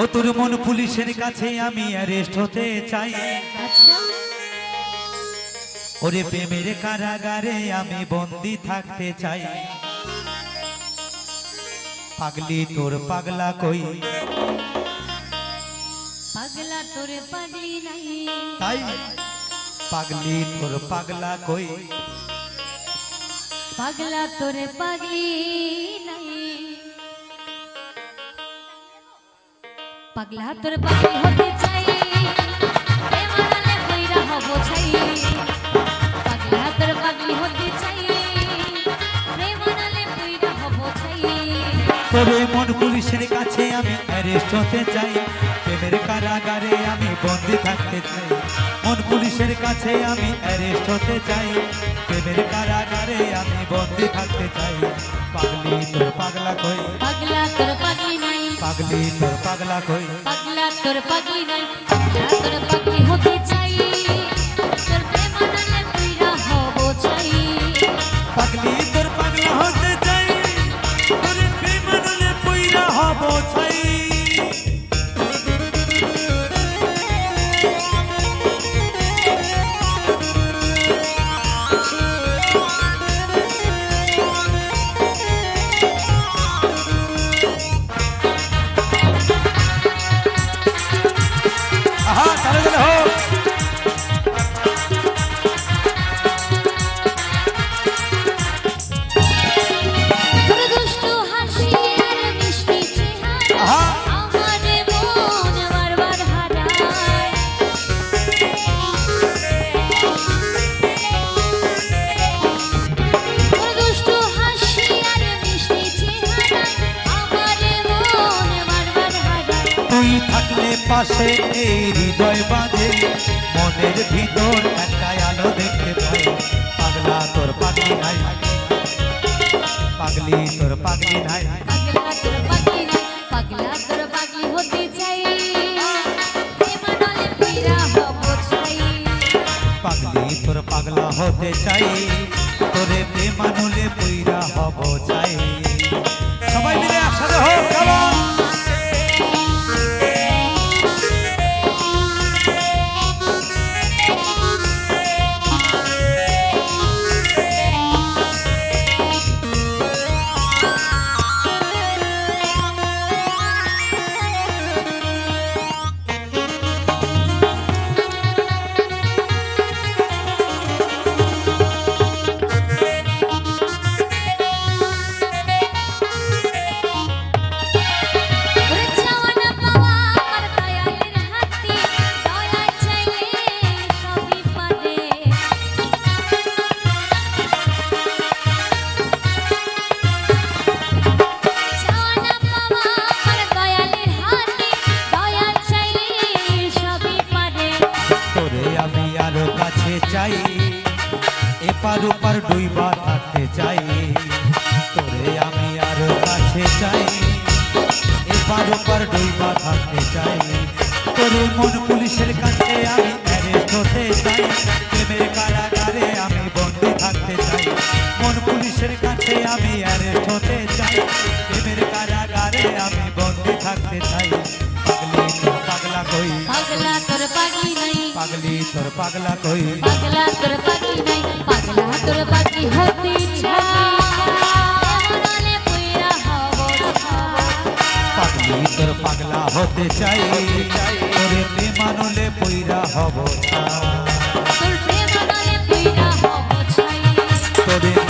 ও তোর মন পুলিশের কাছে আমি অ্যারেস্ট হতে চাই। ওরে প্রেমের কারাগারে আমি বন্দি থাকতে চাই। পাগলি তোর পাগলা কই? পাগলা তোর পাগলি নাই। তাই পাগলি তোর পাগলা কই? পাগলা তোর পাগলি। পাগলা, তোর পাগলি হতে চাই। মন পুলিশের কাছে আমি অ্যারেস্ট হতে চাই। প্রেমের কারাগারে আমি বন্দি থাকতে চাই। মন পুলিশের কাছে আমি অ্যারেস্ট হতে চাই। প্রেমের কারাগারে আমি বন্দি থাকতে চাই। পাগলি তোর পাগলা কই? তোর পাগলি নাই তোর পাশে এই হৃদয় বাজে। মনের ভিতর একটা আলো দেখতে পাই। পাগলা তোর পাগলি নাই। পাগলি তোর পাগলি নাই। পাগলা তোর পাগলি হতে চাই। পাগলি তোর পাগলা হতে চাই। তোরে প্রেমানুলে পইরা হব চাই। সবাই মিলে একসাথে হোক চলো। চাই এপার ওপার ডুইবা থাকতে চাই। তোরে আমি আরও কাছে চাই, এপার ওপার ডুইবা থাকতে চাই। তোরে মন পুলিশের কাছে আমি অ্যারেস্ট হতে চাই। প্রেমের কারাগারে আমি বন্দি থাকতে চাই। মন পুলিশের কাছে আমি অ্যারেস্ট হতে চাই। প্রেমের কারাগারে আমি বন্দি থাকতে চাই। পাগলি কই পাগলা তোর পাগলি তোর পাগলা কই? পাগলা তোর পাগলি নাই পাগলা তোর পাগলি হতে পাগলি তোর পাগলা হতে চাই তোরে প্রেমানলে পইরা হব তোর প্রেমনলে পইরা হব তোরে